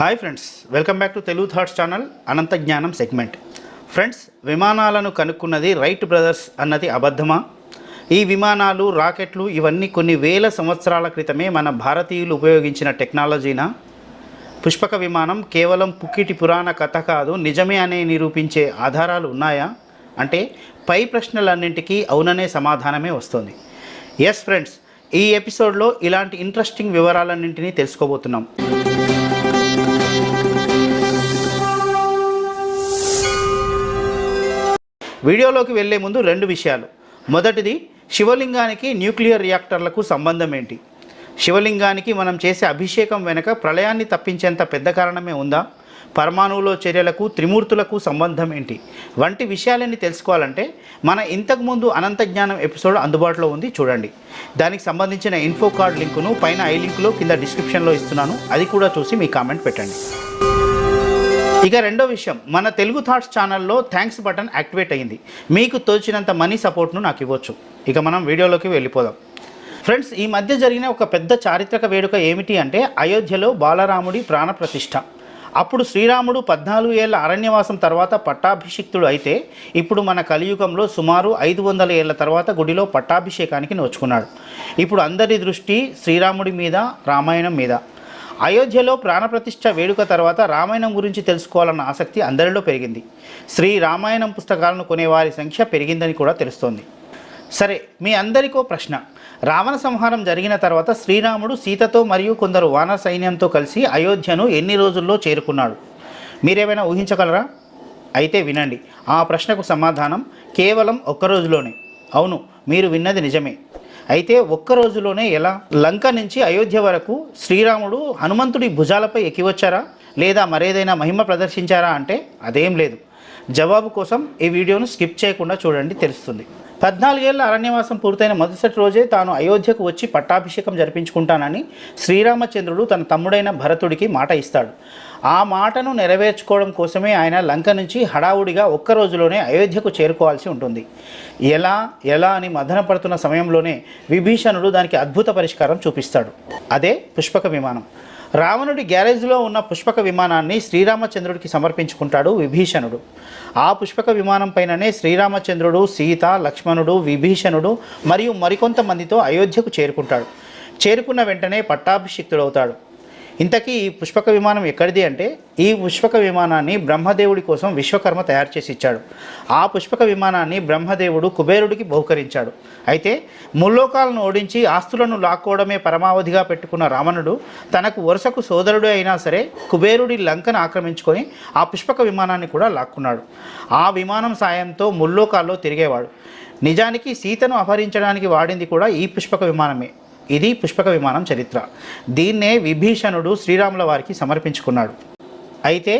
Hi friends welcome back to Telugu thoughts channel అనంత జ్ఞానం segment friends విమానాలను కనుక్కున్నది right brothers అన్నది అబద్ధమా? ఈ విమానాలు రాకెట్లు ఇవన్నీ కొన్ని వేల సంవత్సరాల క్రితమే మన భారతీయులు ఉపయోగించిన టెక్నాలజీనా? పుష్పక విమానం కేవలం పుక్కిటి పురాణ కథ కాదు నిజమే అనే నిరూపించే ఆధారాలు ఉన్నాయా? అంటే పై ప్రశ్నలన్నింటికీ అవుననే సమాధానమే వస్తుంది. ఎస్ ఫ్రెండ్స్ ఈ ఎపిసోడ్లో ఇలాంటి ఇంట్రెస్టింగ్ వివరాలన్నింటినీ తెలుసుకోబోతున్నాం. వీడియోలోకి వెళ్ళే ముందు రెండు విషయాలు. మొదటిది శివలింగానికి న్యూక్లియర్ రియాక్టర్లకు సంబంధం ఏంటి? శివలింగానికి మనం చేసే అభిషేకం వెనుక ప్రళయాన్ని తప్పించేంత పెద్ద కారణమే ఉందా? పరమాణువులో చర్యలకు త్రిమూర్తులకు సంబంధం ఏంటి? వంటి విషయాలన్నీ తెలుసుకోవాలంటే మన ఇంతకుముందు అనంత జ్ఞానం ఎపిసోడ్ అందుబాటులో ఉంది చూడండి. దానికి సంబంధించిన ఇన్ఫో కార్డ్ లింకును పైన ఐ లింకులో కింద డిస్క్రిప్షన్లో ఇస్తున్నాను. అది కూడా చూసి మీ కామెంట్ పెట్టండి. ఇక రెండో విషయం మన తెలుగు థాట్స్ ఛానల్లో థ్యాంక్స్ బటన్ యాక్టివేట్ అయ్యింది. మీకు తోచినంత మనీ సపోర్ట్ను నాకు ఇవ్వచ్చు. ఇక మనం వీడియోలోకి వెళ్ళిపోదాం. ఫ్రెండ్స్ ఈ మధ్య జరిగిన ఒక పెద్ద చారిత్రక వేడుక ఏమిటి అంటే అయోధ్యలో బాలరాముడి ప్రాణప్రతిష్ఠ. అప్పుడు శ్రీరాముడు పద్నాలుగు ఏళ్ళ అరణ్యవాసం తర్వాత పట్టాభిషిక్తుడు అయితే ఇప్పుడు మన కలియుగంలో సుమారు ఐదు వందల ఏళ్ళ తర్వాత గుడిలో పట్టాభిషేకానికి నోచుకున్నాడు. ఇప్పుడు అందరి దృష్టి శ్రీరాముడి మీద రామాయణం మీద. అయోధ్యలో ప్రాణప్రతిష్ఠ వేడుక తర్వాత రామాయణం గురించి తెలుసుకోవాలన్న ఆసక్తి అందరిలో పెరిగింది. శ్రీ రామాయణం పుస్తకాలను కొనేవారి సంఖ్య పెరిగిందని కూడా తెలుస్తోంది. సరే మీ అందరికో ప్రశ్న. రావణ సంహారం జరిగిన తర్వాత శ్రీరాముడు సీతతో మరియు కొందరు వాన సైన్యంతో కలిసి అయోధ్యను ఎన్ని రోజుల్లో చేరుకున్నాడు? మీరేమైనా ఊహించగలరా? అయితే వినండి. ఆ ప్రశ్నకు సమాధానం కేవలం ఒక్క రోజులోనే. అవును మీరు విన్నది నిజమే. అయితే ఒక్క రోజులోనే ఎలా? లంక నుంచి అయోధ్య వరకు శ్రీరాముడు హనుమంతుడి భుజాలపై ఎక్కివచ్చారా? లేదా మరేదైనా మహిమ ప్రదర్శించారా? అంటే అదేం లేదు. జవాబు కోసం ఈ వీడియోను స్కిప్ చేయకుండా చూడండి తెలుస్తుంది. పద్నాలుగేళ్ళ అరణ్యవాసం పూర్తయిన మొదటి రోజే తాను అయోధ్యకు వచ్చి పట్టాభిషేకం జరిపించుకుంటానని శ్రీరామచంద్రుడు తన తమ్ముడైన భరతుడికి మాట ఇస్తాడు. ఆ మాటను నెరవేర్చుకోవడం కోసమే ఆయన లంక నుంచి హడావుడిగా ఒక్క రోజులోనే అయోధ్యకు చేరుకోవాల్సి ఉంటుంది. ఎలా ఎలా అని మదన పడుతున్న సమయంలోనే విభీషణుడు దానికి అద్భుత పరిష్కారం చూపిస్తాడు. అదే పుష్పక విమానం. రావణుడి గ్యారేజ్లో ఉన్న పుష్పక విమానాన్ని శ్రీరామచంద్రుడికి సమర్పించుకుంటాడు విభీషణుడు. ఆ పుష్పక విమానం పైననే శ్రీరామచంద్రుడు సీత లక్ష్మణుడు విభీషణుడు మరియు మరికొంతమందితో అయోధ్యకు చేరుకుంటాడు. చేరుకున్న వెంటనే పట్టాభిషిక్తుడవుతాడు. ఇంతకీ ఈ పుష్పక విమానం ఎక్కడిది అంటే ఈ పుష్పక విమానాన్ని బ్రహ్మదేవుడి కోసం విశ్వకర్మ తయారు చేసి ఇచ్చాడు. ఆ పుష్పక విమానాన్ని బ్రహ్మదేవుడు కుబేరుడికి బహుకరించాడు. అయితే ముల్లోకాలను ఓడించి ఆస్తులను లాక్కోవడమే పరమావధిగా పెట్టుకున్న రావణుడు తనకు వరుసకు సోదరుడు అయినా సరే కుబేరుడి లంకను ఆక్రమించుకొని ఆ పుష్పక విమానాన్ని కూడా లాక్కున్నాడు. ఆ విమానం సాయంతో ముల్లోకాల్లో తిరిగేవాడు. నిజానికి సీతను అపహరించడానికి వాడింది కూడా ఈ పుష్పక విమానమే. ఇది పుష్పక విమానం చరిత్ర. దీన్నే విభీషణుడు శ్రీరాముల వారికి సమర్పించుకున్నాడు. అయితే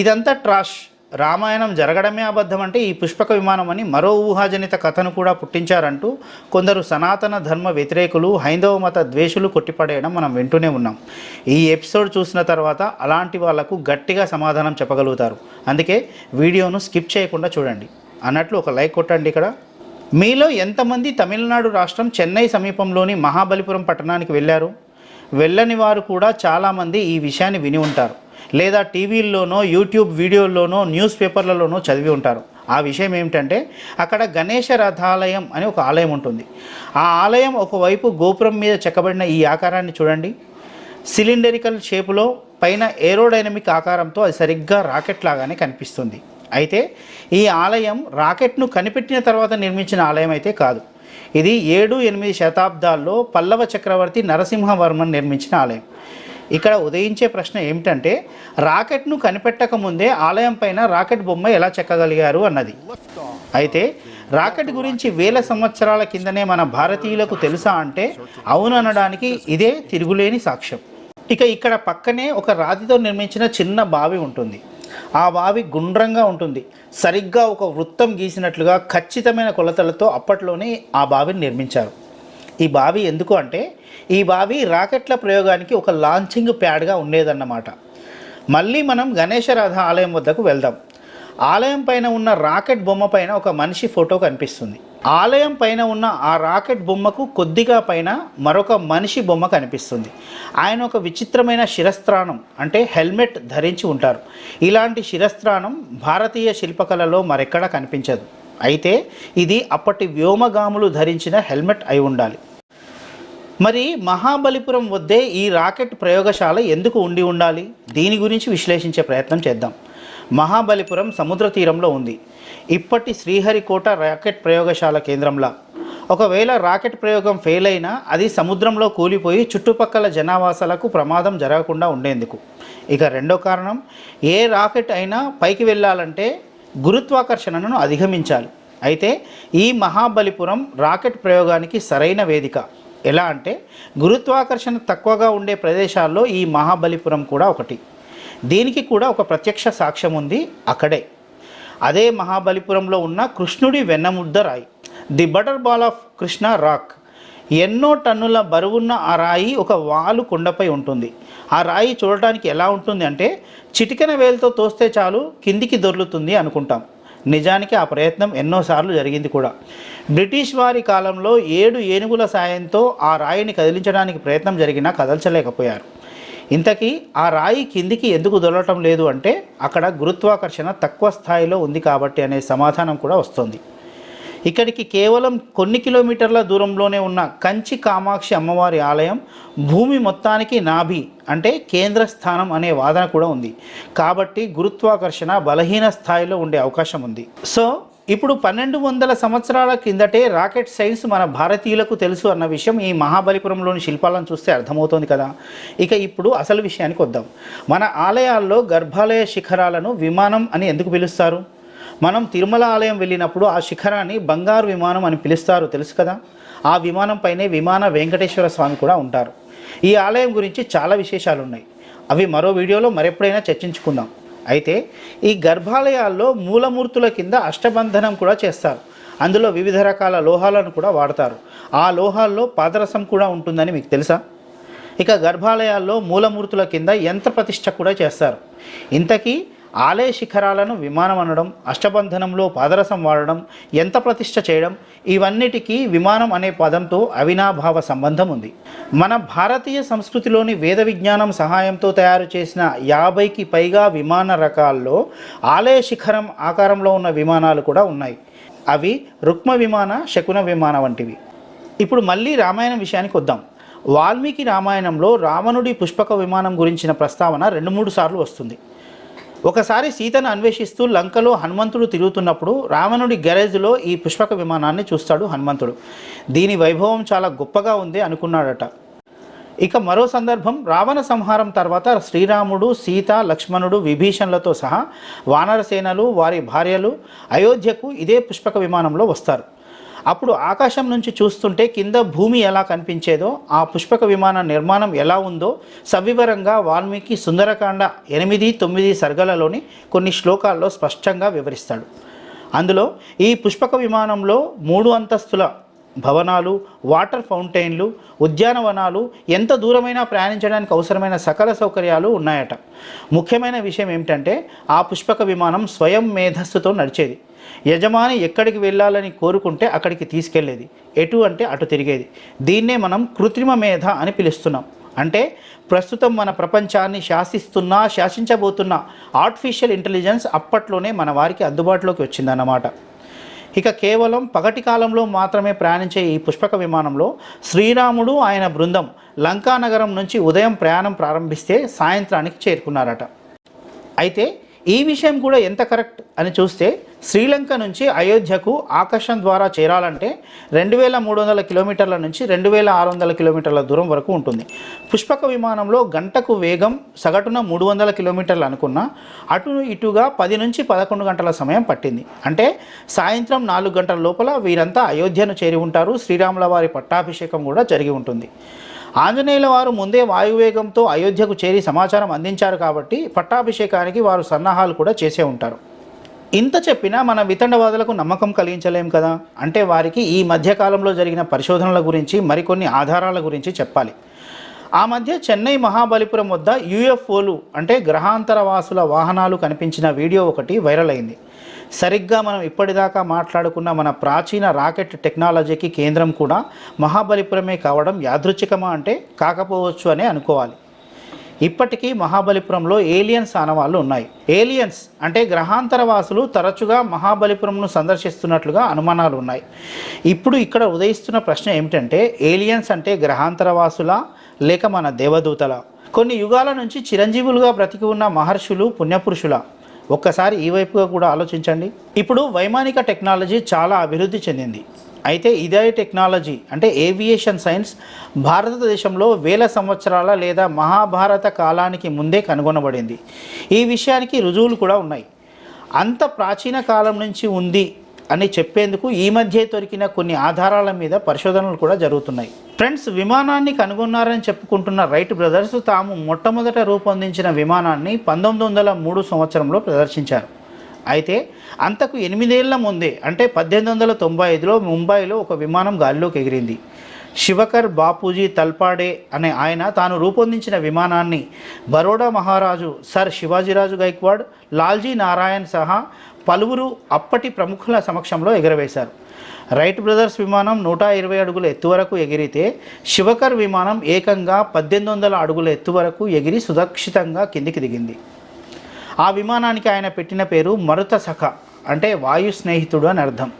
ఇదంతా ట్రాష్. రామాయణం జరగడమే అబద్ధం అంటే ఈ పుష్పక విమానం అని మరో ఊహాజనిత కథను కూడా పుట్టించారంటూ కొందరు సనాతన ధర్మ వ్యతిరేకులు హైందవ మత ద్వేషులు కొట్టిపడేయడం మనం వింటూనే ఉన్నాం. ఈ ఎపిసోడ్ చూసిన తర్వాత అలాంటి వాళ్ళకు గట్టిగా సమాధానం చెప్పగలుగుతారు. అందుకే వీడియోను స్కిప్ చేయకుండా చూడండి. అన్నట్లు ఒక లైక్ కొట్టండి ఇక్కడ. మీలో ఎంతమంది తమిళనాడు రాష్ట్రం చెన్నై సమీపంలోని మహాబలిపురం పట్టణానికి వెళ్ళారు? వెళ్ళని వారు కూడా చాలామంది ఈ విషయాన్ని విని ఉంటారు. లేదా టీవీల్లోనో యూట్యూబ్ వీడియోల్లోనో న్యూస్ పేపర్లలోనో చదివి ఉంటారు. ఆ విషయం ఏమిటంటే అక్కడ గణేష రథాలయం అని ఒక ఆలయం ఉంటుంది. ఆ ఆలయం ఒకవైపు గోపురం మీద చెక్కబడిన ఈ ఆకారాన్ని చూడండి. సిలిండరికల్ షేపులో పైన ఏరోడైనమిక్ ఆకారంతో అది సరిగ్గా రాకెట్ లాగానే కనిపిస్తుంది. అయితే ఈ ఆలయం రాకెట్ను కనిపెట్టిన తర్వాత నిర్మించిన ఆలయం అయితే కాదు. ఇది ఏడు ఎనిమిది శతాబ్దాల్లో పల్లవ చక్రవర్తి నరసింహవర్మన్ నిర్మించిన ఆలయం. ఇక్కడ ఉదయించే ప్రశ్న ఏమిటంటే రాకెట్ను కనిపెట్టక ముందే ఆలయం పైన రాకెట్ బొమ్మ ఎలా చెక్కగలిగారు అన్నది. అయితే రాకెట్ గురించి వేల సంవత్సరాల కిందనే మన భారతీయులకు తెలుసా అంటే అవునడానికి ఇదే తిరుగులేని సాక్ష్యం. ఇక ఇక్కడ పక్కనే ఒక రాతితో నిర్మించిన చిన్న బావి ఉంటుంది. ఆ బావి గుండ్రంగా ఉంటుంది. సరిగ్గా ఒక వృత్తం గీసినట్లుగా ఖచ్చితమైన కొలతలతో అప్పట్లోనే ఆ బావిని నిర్మించారు. ఈ బావి ఎందుకు అంటే ఈ బావి రాకెట్ల ప్రయోగానికి ఒక లాంచింగ్ ప్యాడ్గా ఉండేదన్నమాట. మళ్ళీ మనం గణేశరాధ ఆలయం వద్దకు వెళ్దాం. ఆలయం పైన ఉన్న రాకెట్ బొమ్మ పైన ఒక మనిషి ఫోటో కనిపిస్తుంది. ఆలయం పైన ఉన్న ఆ రాకెట్ బొమ్మకు కొద్దిగా పైన మరొక మనిషి బొమ్మ కనిపిస్తుంది. ఆయన ఒక విచిత్రమైన శిరస్త్రాణం అంటే హెల్మెట్ ధరించి ఉంటారు. ఇలాంటి శిరస్త్రాణం భారతీయ శిల్పకళలో మరెక్కడా కనిపించదు. అయితే ఇది అప్పటి వ్యోమగాములు ధరించిన హెల్మెట్ అయి ఉండాలి. మరి మహాబలిపురం వద్దే ఈ రాకెట్ ప్రయోగశాల ఎందుకు ఉండి ఉండాలి? దీని గురించి విశ్లేషించే ప్రయత్నం చేద్దాం. మహాబలిపురం సముద్ర తీరంలో ఉంది. ఇప్పటి శ్రీహరికోట రాకెట్ ప్రయోగశాల కేంద్రంలా. ఒకవేళ రాకెట్ ప్రయోగం ఫెయిల్ అయినా అది సముద్రంలో కూలిపోయి చుట్టుపక్కల జనావాసాలకు ప్రమాదం జరగకుండా ఉండేందుకు. ఇక రెండో కారణం ఏ రాకెట్ అయినా పైకి వెళ్ళాలంటే గురుత్వాకర్షణను అధిగమించాలి. అయితే ఈ మహాబలిపురం రాకెట్ ప్రయోగానికి సరైన వేదిక. ఎలా అంటే గురుత్వాకర్షణ తక్కువగా ఉండే ప్రదేశాల్లో ఈ మహాబలిపురం కూడా ఒకటి. దీనికి కూడా ఒక ప్రత్యక్ష సాక్ష్యం ఉంది అక్కడే. అదే మహాబలిపురంలో ఉన్న కృష్ణుడి వెన్నముద్ద రాయి. The butter ball of Krishna rock. ఎన్నో టన్నుల బరువున్న ఆ రాయి ఒక వాలు కొండపై ఉంటుంది. ఆ రాయి చూడటానికి ఎలా ఉంటుంది అంటే చిటికెన వేలుతో తోస్తే చాలు కిందికి దొర్లుతుంది అనుకుంటాం. నిజానికి ఆ ప్రయత్నం ఎన్నోసార్లు జరిగింది కూడా. బ్రిటిష్ వారి కాలంలో ఏడు ఏనుగుల సాయంతో ఆ రాయిని కదిలించడానికి ప్రయత్నం జరిగినా కదల్చలేకపోయారు. ఇంతకీ ఆ రాయి కిందికి ఎందుకు దొరలటం లేదు అంటే అక్కడ గురుత్వాకర్షణ తక్కువ స్థాయిలో ఉంది కాబట్టి అనే సమాధానం కూడా వస్తుంది. ఇక్కడికి కేవలం కొన్ని కిలోమీటర్ల దూరంలోనే ఉన్న కంచి కామాక్షి అమ్మవారి ఆలయం భూమి మొత్తానికి నాభి అంటే కేంద్ర స్థానం అనే వాదన కూడా ఉంది. కాబట్టి గురుత్వాకర్షణ బలహీన స్థాయిలో ఉండే అవకాశం ఉంది. సో ఇప్పుడు పన్నెండు వందల సంవత్సరాల కిందటే రాకెట్ సైన్స్ మన భారతీయులకు తెలుసు అన్న విషయం ఈ మహాబలిపురంలోని శిల్పాలను చూస్తే అర్థమవుతోంది కదా. ఇక ఇప్పుడు అసలు విషయానికి వద్దాం. మన ఆలయాల్లో గర్భాలయ శిఖరాలను విమానం అని ఎందుకు పిలుస్తారు? మనం తిరుమల ఆలయం వెళ్ళినప్పుడు ఆ శిఖరాన్ని బంగారు విమానం అని పిలుస్తారు తెలుసు కదా? ఆ విమానం పైనే విమాన వెంకటేశ్వర స్వామి కూడా ఉంటారు. ఈ ఆలయం గురించి చాలా విశేషాలు ఉన్నాయి అవి మరో వీడియోలో మరెప్పుడైనా చర్చించుకుందాం. అయితే ఈ గర్భాలయాల్లో మూలమూర్తుల కింద అష్టబంధనం కూడా చేస్తారు. అందులో వివిధ రకాల లోహాలను కూడా వాడతారు. ఆ లోహాల్లో పాదరసం కూడా ఉంటుందని మీకు తెలుసా? ఇక గర్భాలయాల్లో మూలమూర్తుల కింద యంత్ర ప్రతిష్ఠ కూడా చేస్తారు. ఇంతకీ ఆలయ శిఖరాలను విమానం అనడం అష్టబంధనంలో పాదరసం వాడడం ఎంత ప్రతిష్ట చేయడం ఇవన్నిటికీ విమానం అనే పదంతో అవినాభావ సంబంధం ఉంది. మన భారతీయ సంస్కృతిలోని వేద విజ్ఞానం సహాయంతో తయారు చేసిన యాభైకి పైగా విమాన రకాల్లో ఆలయ శిఖరం ఆకారంలో ఉన్న విమానాలు కూడా ఉన్నాయి. అవి రుక్మ విమాన శకున విమాన వంటివి. ఇప్పుడు మళ్ళీ రామాయణం విషయానికి వద్దాం. వాల్మీకి రామాయణంలో రావణుడి పుష్పక విమానం గురించిన ప్రస్తావన రెండు మూడు సార్లు వస్తుంది. ఒకసారి సీతను అన్వేషిస్తూ లంకలో హనుమంతుడు తిరుగుతున్నప్పుడు రావణుడి గ్యారేజ్లో ఈ పుష్పక విమానాన్ని చూస్తాడు హనుమంతుడు. దీని వైభవం చాలా గొప్పగా ఉంది అనుకున్నాడట. ఇక మరో సందర్భం రావణ సంహారం తర్వాత శ్రీరాముడు సీత లక్ష్మణుడు విభీషణులతో సహా వానరసేనలు వారి భార్యలు అయోధ్యకు ఇదే పుష్పక విమానంలో వస్తారు. అప్పుడు ఆకాశం నుంచి చూస్తుంటే కింద భూమి ఎలా కనిపించేదో ఆ పుష్పక విమాన నిర్మాణం ఎలా ఉందో సవివరంగా వాల్మీకి సుందరకాండ ఎనిమిది తొమ్మిది సర్గలలోని కొన్ని శ్లోకాల్లో స్పష్టంగా వివరిస్తాడు. అందులో ఈ పుష్పక విమానంలో మూడు అంతస్తుల భవనాలు వాటర్ ఫౌంటైన్లు ఉద్యానవనాలు ఎంత దూరమైనా ప్రయాణించడానికి అవసరమైన సకల సౌకర్యాలు ఉన్నాయట. ముఖ్యమైన విషయం ఏమిటంటే ఆ పుష్పక విమానం స్వయం మేధస్సుతో నడిచేది. యజమాని ఎక్కడికి వెళ్ళాలని కోరుకుంటే అక్కడికి తీసుకెళ్ళేది ఎటు అంటే అటు తిరిగేది. దీన్నే మనం కృత్రిమ మేధ అని పిలుస్తున్నాం. అంటే ప్రస్తుతం మన ప్రపంచాన్ని శాసిస్తున్నా శాసించబోతున్న ఆర్టిఫిషియల్ ఇంటెలిజెన్స్ అప్పట్లోనే మన వారికి అందుబాటులోకి వచ్చిందన్నమాట. ఇక కేవలం పగటి కాలంలో మాత్రమే ప్రయాణించే ఈ పుష్పక విమానంలో శ్రీరాముడు ఆయన బృందం లంకా నగరం నుంచి ఉదయం ప్రయాణం ప్రారంభిస్తే సాయంత్రానికి చేరుకున్నారట. అయితే ఈ విషయం కూడా ఎంత కరెక్ట్ అని చూస్తే శ్రీలంక నుంచి అయోధ్యకు ఆకాశం ద్వారా చేరాలంటే రెండు వేల మూడు వందల కిలోమీటర్ల నుంచి రెండు వేల ఆరు వందల కిలోమీటర్ల దూరం వరకు ఉంటుంది. పుష్పక విమానంలో గంటకు వేగం సగటున మూడు వందల కిలోమీటర్లు అనుకున్నా అటు ఇటుగా పది నుంచి పదకొండు గంటల సమయం పట్టింది. అంటే సాయంత్రం నాలుగు గంటల లోపల వీరంతా అయోధ్యను చేరి ఉంటారు. శ్రీరాముల వారి పట్టాభిషేకం కూడా జరిగి ఉంటుంది. ఆంజనేయుల వారు ముందే వాయువేగంతో అయోధ్యకు చేరి సమాచారం అందించారు కాబట్టి పట్టాభిషేకానికి వారు సన్నాహాలు కూడా చేసే ఉంటారు. ఇంత చెప్పినా మన వితండవాదులకు నమ్మకం కలిగించలేం కదా? అంటే వారికి ఈ మధ్యకాలంలో జరిగిన పరిశోధనల గురించి మరికొన్ని ఆధారాల గురించి చెప్పాలి. ఆ మధ్య చెన్నై మహాబలిపురం వద్ద యూఎఫ్ఓలు అంటే గ్రహాంతర వాసుల వాహనాలు కనిపించిన వీడియో ఒకటి వైరల్ అయింది. సరిగ్గా మనం ఇప్పటిదాకా మాట్లాడుకున్న మన ప్రాచీన రాకెట్ టెక్నాలజీకి కేంద్రం కూడా మహాబలిపురమే కావడం యాదృచ్ఛికమా అంటే కాకపోవచ్చు అని అనుకోవాలి. ఇప్పటికీ మహాబలిపురంలో ఏలియన్స్ ఆనవాళ్ళు ఉన్నాయి. ఏలియన్స్ అంటే గ్రహాంతర వాసులు తరచుగా మహాబలిపురంను సందర్శిస్తున్నట్లుగా అనుమానాలు ఉన్నాయి. ఇప్పుడు ఇక్కడ ఉదయిస్తున్న ప్రశ్న ఏమిటంటే ఏలియన్స్ అంటే గ్రహాంతరవాసులా లేక మన దేవదూతల? కొన్ని యుగాల నుంచి చిరంజీవులుగా బ్రతికి ఉన్న మహర్షులు పుణ్యపురుషుల? ఒక్కసారి ఈ వైపుగా కూడా ఆలోచించండి. ఇప్పుడు వైమానిక టెక్నాలజీ చాలా అభివృద్ధి చెందింది. అయితే ఇదే టెక్నాలజీ అంటే ఏవియేషన్ సైన్స్ భారతదేశంలో వేల సంవత్సరాల లేదా మహాభారత కాలానికి ముందే కనుగొనబడింది. ఈ విషయానికి రుజువులు కూడా ఉన్నాయి. అంత ప్రాచీన కాలం నుంచి ఉంది అని చెప్పేందుకు ఈ మధ్య దొరికిన కొన్ని ఆధారాల మీద పరిశోధనలు కూడా జరుగుతున్నాయి. ఫ్రెండ్స్ విమానాన్ని కనుగొన్నారని చెప్పుకుంటున్న రైట్ బ్రదర్స్ తాము మొట్టమొదట రూపొందించిన విమానాన్ని పంతొమ్మిది వందల మూడు సంవత్సరంలో ప్రదర్శించారు. అయితే అంతకు ఎనిమిదేళ్ళ ముందే అంటే పద్దెనిమిది వందల తొంభై ఐదులో ముంబైలో ఒక విమానం గాలిలోకి ఎగిరింది. శివకర్ బాపూజీ తల్పాడే అనే ఆయన తాను రూపొందించిన విమానాన్ని బరోడా మహారాజు సర్ శివాజీరాజు గైక్వాడ్ లాల్జీ నారాయణ్ సహా పలువురు అప్పటి ప్రముఖుల సమక్షంలో ఎగరవేశారు. రైట్ బ్రదర్స్ విమానం నూట ఇరవై అడుగుల ఎత్తు వరకు ఎగిరితే శివకర్ విమానం ఏకంగా పద్దెనిమిది వందల అడుగుల ఎత్తు వరకు ఎగిరి సురక్షితంగా కిందికి దిగింది. ఆ విమానానికి ఆయన పెట్టిన పేరు మరుత సఖ అంటే వాయు స్నేహితుడు అని అర్థం.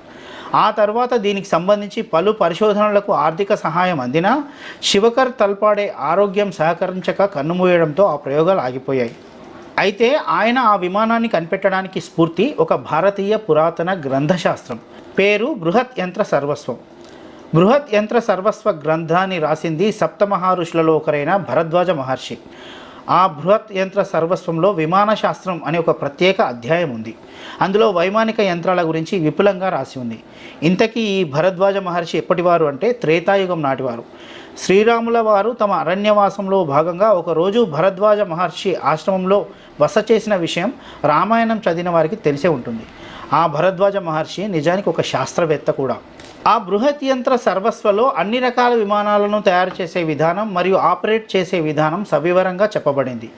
ఆ తర్వాత దీనికి సంబంధించి పలు పరిశోధనలకు ఆర్థిక సహాయం అందినా శివకర్ తల్పాడే ఆరోగ్యం సహకరించక కన్నుమూయడంతో ఆ ప్రయోగాలు ఆగిపోయాయి. అయితే ఆయన ఆ విమానాన్ని కనిపెట్టడానికి స్ఫూర్తి ఒక భారతీయ పురాతన గ్రంథశాస్త్రం. పేరు బృహత్ యంత్ర సర్వస్వం. బృహత్ యంత్ర సర్వస్వ గ్రంథాన్ని రాసింది సప్తమహారుషులలో ఒకరైన భరద్వాజ మహర్షి. ఆ బృహత్ యంత్ర సర్వస్వంలో విమాన శాస్త్రం అనే ఒక ప్రత్యేక అధ్యాయం ఉంది. అందులో వైమానిక యంత్రాల గురించి విపులంగా రాసి ఉంది. ఇంతకీ ఈ భరద్వాజ మహర్షి ఎప్పటివారు అంటే త్రేతాయుగం నాటివారు. శ్రీరాముల వారు తమ అరణ్యవాసంలో భాగంగా ఒకరోజు భరద్వాజ మహర్షి ఆశ్రమంలో బస చేసిన విషయం రామాయణం చదివిన వారికి తెలిసే ఉంటుంది. ఆ భరద్వాజ మహర్షి నిజానికి ఒక శాస్త్రవేత్త కూడా. ఆ బృహత్ యంత్ర సర్వస్వలో అన్ని రకాల విమానాలను తయారు చేసే విధానం మరియు ఆపరేట్ చేసే విధానం సవివరంగా చెప్పబడింది.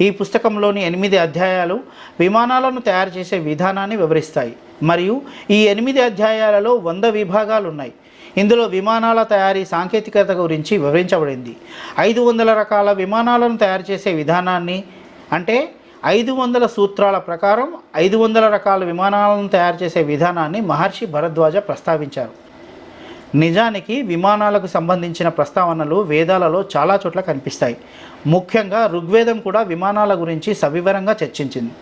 ఈ పుస్తకంలోని ఎనిమిది అధ్యాయాలు విమానాలను తయారు చేసే విధానాన్ని వివరిస్తాయి. మరియు ఈ ఎనిమిది అధ్యాయాలలో వంద విభాగాలు ఉన్నాయి ఇందులో విమానాల తయారీ సాంకేతికత గురించి వివరించబడింది. ఐదు వందల రకాల విమానాలను తయారు చేసే విధానాన్ని అంటే ఐదు వందల సూత్రాల ప్రకారం ఐదు వందల రకాల విమానాలను తయారు చేసే విధానాన్ని మహర్షి భరద్వాజ ప్రస్తావించారు. నిజానికి విమానాలకు సంబంధించిన ప్రస్తావనలు వేదాలలో చాలా చోట్ల కనిపిస్తాయి. ముఖ్యంగా ఋగ్వేదం కూడా విమానాల గురించి సవివరంగా చర్చించింది.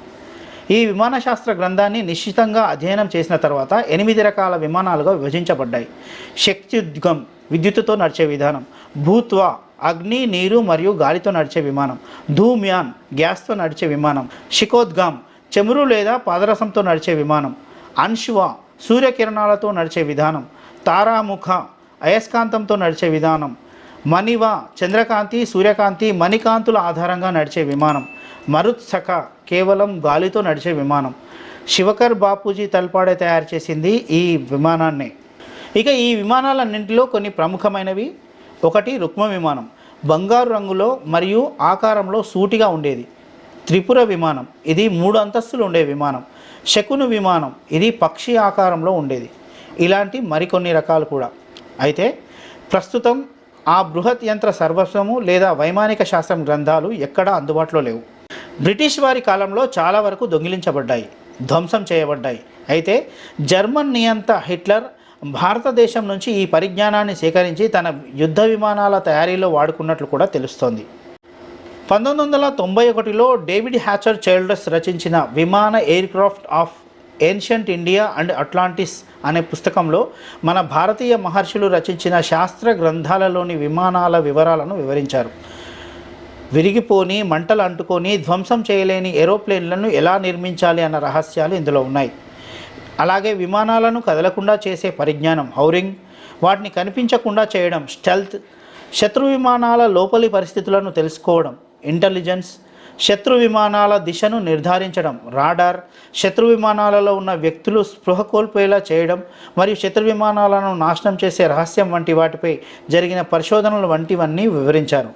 ఈ విమానశాస్త్ర గ్రంథాన్ని నిశ్చితంగా అధ్యయనం చేసిన తర్వాత ఎనిమిది రకాల విమానాలుగా విభజించబడ్డాయి. శక్త్యుద్గం విద్యుత్తుతో నడిచే విధానం భూత్వ అగ్ని నీరు మరియు గాలితో నడిచే విమానం. ధూమ్యాన్ గ్యాస్తో నడిచే విమానం. షికోద్గామ్ చెమురు లేదా పాదరసంతో నడిచే విమానం. అన్షువ సూర్యకిరణాలతో నడిచే విధానం. తారాముఖ అయస్కాంతంతో నడిచే విధానం. మణివ చంద్రకాంతి సూర్యకాంతి మణికాంతుల ఆధారంగా నడిచే విమానం. మరుత్సక కేవలం గాలితో నడిచే విమానం. శివకర్ బాపూజీ తల్పాడే తయారు చేసింది ఈ విమానాన్ని. ఇక ఈ విమానాలన్నింటిలో కొన్ని ప్రముఖమైనవి. ఒకటి రుక్మ విమానం బంగారు రంగులో మరియు ఆకారంలో సూటిగా ఉండేది. త్రిపుర విమానం. ఇది మూడు అంతస్తులు ఉండే విమానం. శకును విమానం. ఇది పక్షి ఆకారంలో ఉండేది. ఇలాంటి మరికొన్ని రకాలు కూడా. అయితే ప్రస్తుతం ఆ బృహత్ యంత్ర సర్వస్వము లేదా వైమానిక శాస్త్రం గ్రంథాలు ఎక్కడా అందుబాటులో లేవు. బ్రిటిష్ వారి కాలంలో చాలా వరకు దొంగిలించబడ్డాయి. ధ్వంసం చేయబడ్డాయి. అయితే జర్మన్ నియంత హిట్లర్ భారతదేశం నుంచి ఈ పరిజ్ఞానాన్ని సేకరించి తన యుద్ధ విమానాల తయారీలో వాడుకున్నట్లు కూడా తెలుస్తోంది. పంతొమ్మిది వందల తొంభై ఒకటిలో డేవిడ్ హ్యాచర్ చైల్డర్స్ రచించిన Vimana aircraft of ancient India and Atlantis అనే పుస్తకంలో మన భారతీయ మహర్షులు రచించిన శాస్త్ర గ్రంథాలలోని విమానాల వివరాలను వివరించారు. విరిగిపోని మంటలు అంటుకొని ధ్వంసం చేయలేని ఏరోప్లేన్లను ఎలా నిర్మించాలి అన్న రహస్యాలు ఇందులో ఉన్నాయి. అలాగే విమానాలను కదలకుండా చేసే పరిజ్ఞానం హౌరింగ్ వాటిని కనిపించకుండా చేయడం స్టెల్త్ శత్రు విమానాల లోపలి పరిస్థితులను తెలుసుకోవడం ఇంటెలిజెన్స్ శత్రు విమానాల దిశను నిర్ధారించడం రాడార్ శత్రు విమానాలలో ఉన్న వ్యక్తులు స్పృహ కోల్పోయేలా చేయడం మరియు శత్రు విమానాలను నాశనం చేసే రహస్యం వంటి వాటిపై జరిగిన పరిశోధనలు వంటివన్నీ వివరించారు.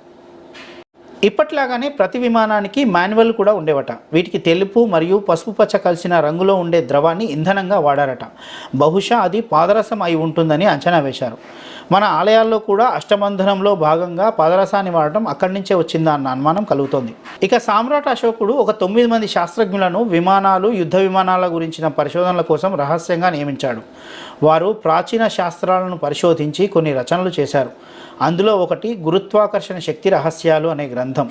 ఇప్పట్లాగానే ప్రతి విమానానికి మాన్యువల్ కూడా ఉండేవట. వీటికి తెలుపు మరియు పసుపు పచ్చ కలిసిన రంగులో ఉండే ద్రవాన్ని ఇంధనంగా వాడారట. బహుశా అది పాదరసం అయి ఉంటుందని అంచనా వేశారు. మన ఆలయాల్లో కూడా అష్టబంధనంలో భాగంగా పాదరసాన్ని వాడటం అక్కడి నుంచే వచ్చిందా అన్న అనుమానం కలుగుతోంది. ఇక సామ్రాట్ అశోకుడు ఒక తొమ్మిది మంది శాస్త్రజ్ఞులను విమానాలు యుద్ధ విమానాల గురించిన పరిశోధనల కోసం రహస్యంగా నియమించాడు. వారు ప్రాచీన శాస్త్రాలను పరిశోధించి కొన్ని రచనలు చేశారు. అందులో ఒకటి గురుత్వాకర్షణ శక్తి రహస్యాలు అనే గ్రంథం.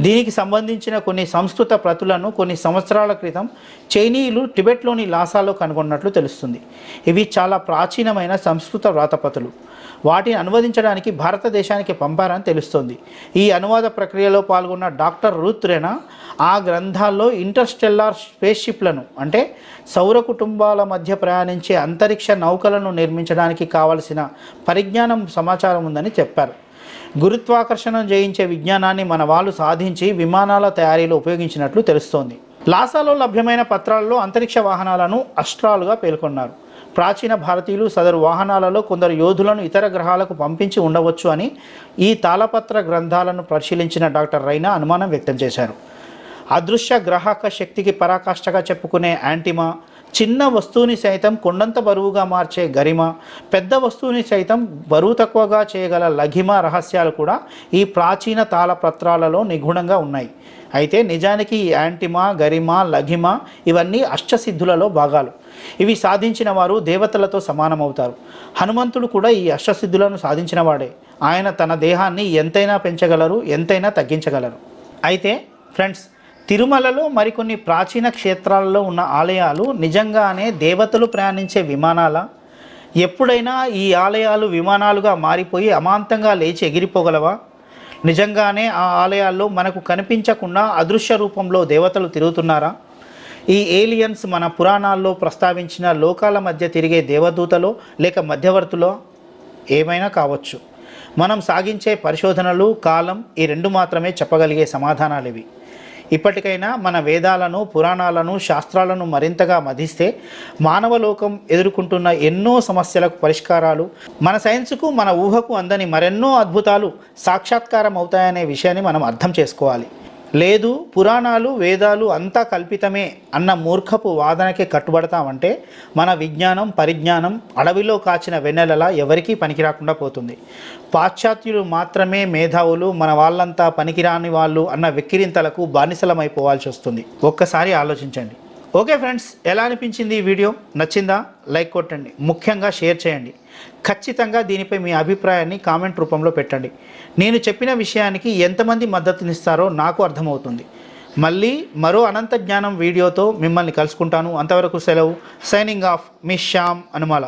దీనికి సంబంధించిన కొన్ని సంస్కృత ప్రతులను కొన్ని సంవత్సరాల క్రితం చైనీయులు టిబెట్లోని లాసాలో కనుగొన్నట్లు తెలుస్తుంది. ఇవి చాలా ప్రాచీనమైన సంస్కృత వ్రాతపతులు. వాటిని అనువదించడానికి భారతదేశానికి పంపారని తెలుస్తోంది. ఈ అనువాద ప్రక్రియలో పాల్గొన్న డాక్టర్ రూత్ రెనా ఆ గ్రంథాల్లో ఇంటర్స్టెల్లార్ స్పేస్ షిప్లను అంటే సౌర కుటుంబాల మధ్య ప్రయాణించే అంతరిక్ష నౌకలను నిర్మించడానికి కావలసిన పరిజ్ఞానం సమాచారం ఉందని చెప్పారు. గురుత్వాకర్షణ జయించే విజ్ఞానాన్ని మన వాళ్ళు సాధించి విమానాల తయారీలో ఉపయోగించినట్లు తెలుస్తోంది. లాసాలో లభ్యమైన పత్రాల్లో అంతరిక్ష వాహనాలను అస్ట్రాలుగా పేర్కొన్నారు. ప్రాచీన భారతీయులు సదరు వాహనాలలో కొందరు యోధులను ఇతర గ్రహాలకు పంపించి ఉండవచ్చు అని ఈ తాళపత్ర గ్రంథాలను పరిశీలించిన డాక్టర్ రైనా అనుమానం వ్యక్తం చేశారు. అదృశ్య గ్రాహక శక్తికి పరాకాష్ఠగా చెప్పుకునే యాంటిమా చిన్న వస్తువుని సైతం కొండంత బరువుగా మార్చే గరిమ పెద్ద వస్తువుని సైతం బరువు తక్కువగా చేయగల లఘిమ రహస్యాలు కూడా ఈ ప్రాచీన తాళపత్రాలలో నిగూఢంగా ఉన్నాయి. అయితే నిజానికి ఈ యాంటిమా గరిమ లఘిమ ఇవన్నీ అష్టసిద్ధులలో భాగాలు. ఇవి సాధించిన వారు దేవతలతో సమానమవుతారు. హనుమంతుడు కూడా ఈ అష్టసిద్ధులను సాధించినవాడే ఆయన తన దేహాన్ని ఎంతైనా పెంచగలరు ఎంతైనా తగ్గించగలరు. అయితే ఫ్రెండ్స్ తిరుమలలో మరికొన్ని ప్రాచీన క్షేత్రాలలో ఉన్న ఆలయాలు నిజంగానే దేవతలు ప్రయాణించే విమానాల? ఎప్పుడైనా ఈ ఆలయాలు విమానాలుగా మారిపోయి అమాంతంగా లేచి ఎగిరిపోగలవా? నిజంగానే ఆ ఆలయాల్లో మనకు కనిపించకుండా అదృశ్య రూపంలో దేవతలు తిరుగుతున్నారా? ఈ ఏలియన్స్ మన పురాణాల్లో ప్రస్తావించిన లోకాల మధ్య తిరిగే దేవదూతలో లేక మధ్యవర్తులో? ఏమైనా కావచ్చు. మనం సాగించే పరిశోధనలు కాలం ఈ రెండు మాత్రమే చెప్పగలిగే సమాధానాలు ఇవి. ఇప్పటికైనా మన వేదాలను పురాణాలను శాస్త్రాలను మరింతగా మధిస్తే మానవలోకం ఎదుర్కొంటున్న ఎన్నో సమస్యలకు పరిష్కారాలు మన సైన్స్కు మన ఊహకు అందని మరెన్నో అద్భుతాలు సాక్షాత్కారం అవుతాయనే విషయాన్ని మనం అర్థం చేసుకోవాలి. లేదు పురాణాలు వేదాలు అంతా కల్పితమే అన్న మూర్ఖపు వాదనకి కట్టుబడతామంటే మన విజ్ఞానం పరిజ్ఞానం అడవిలో కాచిన వెన్నెలలా ఎవరికీ పనికిరాకుండా పోతుంది. పాశ్చాత్యులు మాత్రమే మేధావులు మన వాళ్ళంతా పనికిరాని వాళ్ళు అన్న వెక్కిరింతలకు బానిసలమైపోవాల్సి వస్తుంది ఒక్కసారి ఆలోచించండి. ఓకే ఫ్రెండ్స్ ఎలా అనిపించింది ఈ వీడియో? నచ్చిందా? లైక్ కొట్టండి. ముఖ్యంగా షేర్ చేయండి. ఖచ్చితంగా దీనిపై మీ అభిప్రాయాన్ని కామెంట్ రూపంలో పెట్టండి. నేను చెప్పిన విషయానికి ఎంతమంది మద్దతునిస్తారో నాకు అర్థమవుతుంది. మళ్ళీ మరో అనంత జ్ఞానం వీడియోతో మిమ్మల్ని కలుసుకుంటాను. అంతవరకు సెలవు. Signing off. మీ శ్యామ్ అనుమాల.